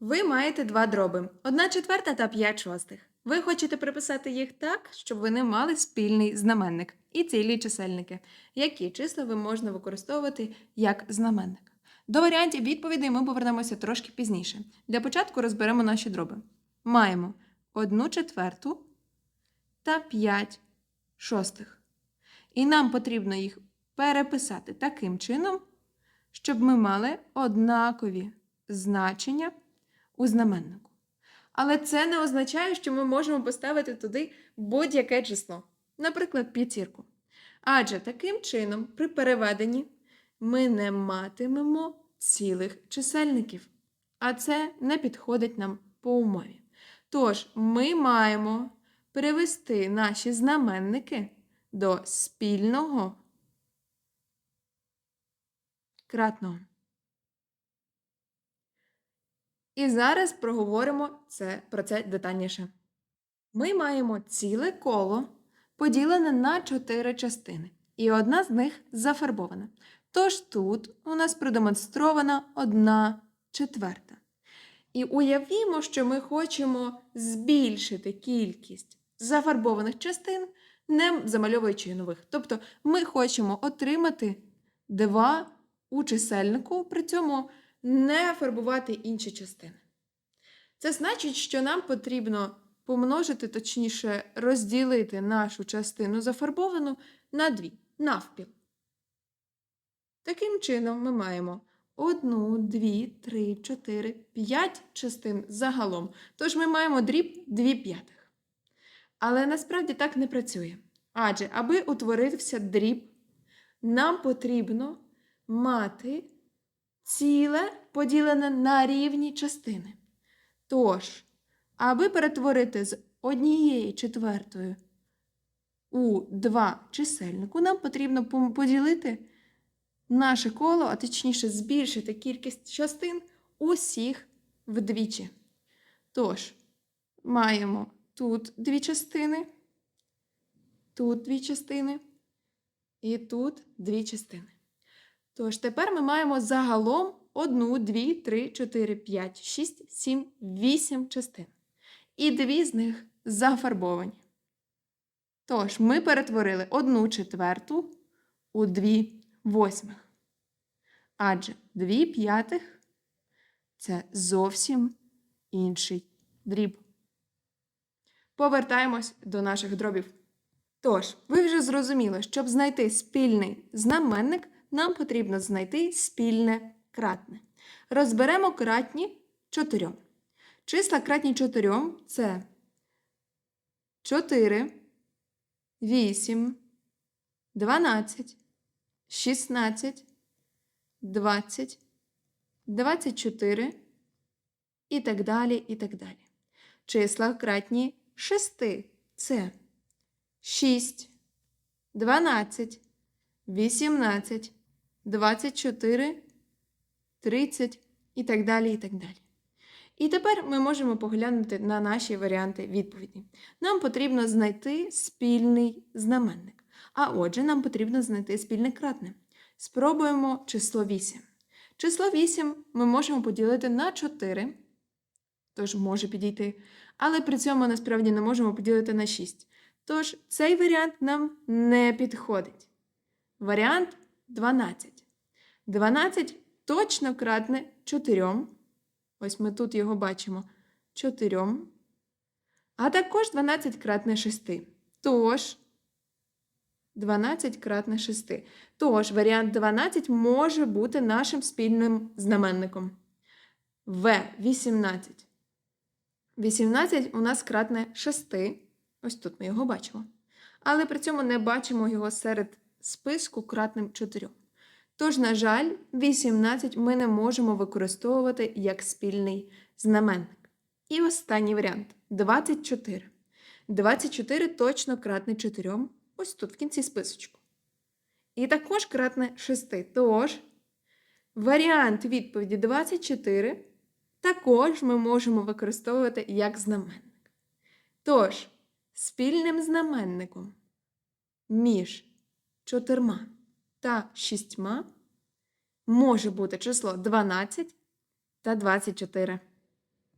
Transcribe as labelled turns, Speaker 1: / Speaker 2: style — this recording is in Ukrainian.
Speaker 1: Ви маєте два дроби: одна четверта та п'ять шостих. Ви хочете приписати їх так, щоб вони мали спільний знаменник і цілі чисельники, які числа ви можна використовувати як знаменник. До варіантів відповідей ми повернемося трошки пізніше. Для початку розберемо наші дроби. Маємо одну четверту та 5 шостих. І нам потрібно їх переписати таким чином, щоб ми мали однакові значення у знаменнику. Але це не означає, що ми можемо поставити туди будь-яке число, наприклад, п'ятірку. Адже таким чином, при переведенні, ми не матимемо цілих чисельників, а це не підходить нам по умові. Тож, ми маємо перевести наші знаменники до спільного кратного. І зараз проговоримо це, про це детальніше. Ми маємо ціле коло, поділене на чотири частини, і одна з них зафарбована. Тож тут у нас продемонстрована одна четверта. І уявімо, що ми хочемо збільшити кількість зафарбованих частин, не замальовуючи нових. Тобто ми хочемо отримати два у чисельнику, при цьому не фарбувати інші частини. Це значить, що нам потрібно помножити, точніше, розділити нашу частину зафарбовану на дві, навпіл. Таким чином, ми маємо одну, дві, три, чотири, п'ять частин загалом. Тож ми маємо дріб дві п'ятих. Але насправді так не працює. Адже, аби утворився дріб, нам потрібно мати ціле поділене на рівні частини. Тож, аби перетворити з однієї четвертої у два чисельнику, нам потрібно поділити наше коло, а точніше збільшити кількість частин усіх вдвічі. Тож, маємо тут дві частини, тут дві частини і тут дві частини. Тож тепер ми маємо загалом 1, 2, 3, 4, 5, 6, 7, 8 частин. І дві з них зафарбовані. Тож ми перетворили 1 четверту у 2 восьмих. Адже 2 п'ятих це зовсім інший дріб. Повертаємось до наших дробів. Тож, ви вже зрозуміли, щоб знайти спільний знаменник, нам потрібно знайти спільне кратне. Розберемо кратні чотирьом. Числа кратні чотирьом це 4, 8, 12, 16, 20, 24 і так далі, і так далі. Числа кратні 6 це 6, 12, 18, 24, 30 і так далі, і так далі. І тепер ми можемо поглянути на наші варіанти відповіді. Нам потрібно знайти спільний знаменник. А отже, нам потрібно знайти спільне кратне. Спробуємо число 8. Число 8 ми можемо поділити на 4, тож може підійти, але при цьому насправді не можемо поділити на 6. Тож цей варіант нам не підходить. Варіант 12. 12 точно кратне 4. Ось ми тут його бачимо 4. А також 12 кратне 6. Тож 12 кратне 6. Тож варіант 12 може бути нашим спільним знаменником. В 18. 18 у нас кратне 6. Ось тут ми його бачимо. Але при цьому не бачимо його серед списку кратним 4. Тож, на жаль, 18 ми не можемо використовувати як спільний знаменник. І останній варіант 24. 24 точно кратне 4. Ось тут в кінці списочку. І також кратне 6. Тож, варіант відповіді 24 також ми можемо використовувати як знаменник. Тож, спільним знаменником між чотирма та шістьма може бути число 12 та 24.